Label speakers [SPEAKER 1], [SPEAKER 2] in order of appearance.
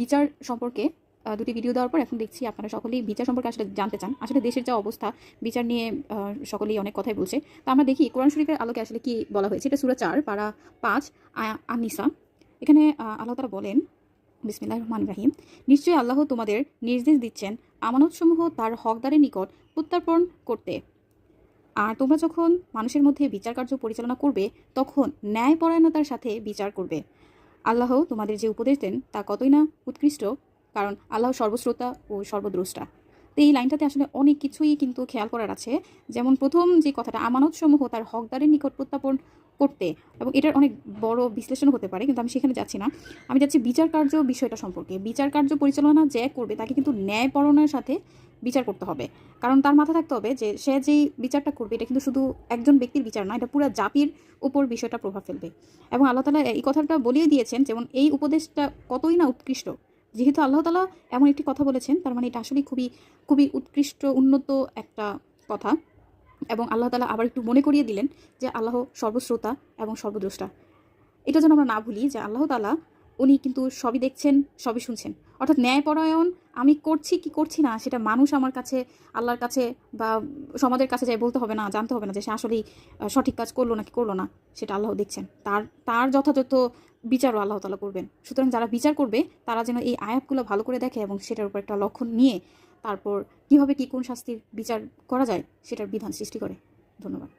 [SPEAKER 1] বিচার সম্পর্কে দুটি ভিডিও দেওয়ার পর এখন দেখছি আপনারা সকলেই বিচার সম্পর্কে আসলে জানতে চান। আসলে দেশের যা অবস্থা, বিচার নিয়ে সকলেই অনেক কথাই বলছে। তো আমরা দেখি, কোরআন শরীফের আলোকে আসলে কি বলা হয়েছে? এটা সুরা চার, পারা পাঁচ আনিসা এখানে আল্লাহ তারা বলেন বিসমিল্লাহ রহমান রাহিম, নিশ্চয়ই আল্লাহ তোমাদের নির্দেশ দিচ্ছেন আমানতসমূহ তার হকদারের নিকট প্রত্যার্পণ করতে। আর তোমরা যখন মানুষের মধ্যে বিচার কার্য পরিচালনা করবে, তখন ন্যায়পরায়ণতার সাথে বিচার করবে। আল্লাহ তোমাদের যে উপদেশ দেন তা কতই না উৎকৃষ্ট, কারণ আল্লাহ সর্বশ্রোতা ও সর্বদ্রষ্টা। তো এই লাইনটাতে আসলে অনেক কিছুই কিন্তু খেয়াল করার আছে। যেমন প্রথম যে কথাটা, আমানতসমূহ তার হকদারের নিকট প্রত্যাপন করতে, এবং এটার অনেক বড় বিশ্লেষণ হতে পারে, কিন্তু আমি সেখানে যাচ্ছি না। আমি যাচ্ছি বিচার কার্য বিষয়টা সম্পর্কে। বিচার কার্য পরিচালনা যে করবে, তাকে কিন্তু ন্যায়পরণের সাথে বিচার করতে হবে। কারণ তার মাথা থাকতে হবে যে, সে যেই বিচারটা করবে, এটা কিন্তু শুধু একজন ব্যক্তির বিচার না, এটা পুরো জাতির উপর বিষয়টা প্রভাব ফেলবে। এবং আল্লাহ তালা এই কথাটা বলিয়ে দিয়েছেন যেমন এই উপদেশটা কতই না উৎকৃষ্ট। যেহেতু আল্লাহ তালা এমন একটি কথা বলেছেন, তার মানে এটা আসলেই খুবই খুবই উৎকৃষ্ট, উন্নত একটা কথা। এবং আল্লাহ তালা আবার একটু মনে করিয়ে দিলেন যে, আল্লাহ সর্বশ্রোতা এবং সর্বদ্রষ্টা। এটা যেন আমরা না ভুলি যে, আল্লাহ তালা উনি কিন্তু সবই দেখছেন, সবই শুনছেন। অর্থাৎ ন্যায়পরায়ণ আমি করছি কি করছি না, সেটা মানুষ আমার কাছে, আল্লাহর কাছে বা সমাজের কাছে যাই বলতে হবে না, জানতে হবে না যে সে আসলেই সঠিক কাজ করল নাকি করল না, সেটা আল্লাহ দেখছেন। তার তার যথাযথ বিচারও আল্লাহ তালা করবেন। সুতরাং যারা বিচার করবে, তারা যেন এই আয়াতগুলো ভালো করে দেখে এবং সেটার উপর একটা লক্ষণ নিয়ে তারপর কীভাবে কী কোন শাস্তির বিচার করা যায়, সেটার বিধান সৃষ্টি করে। ধন্যবাদ।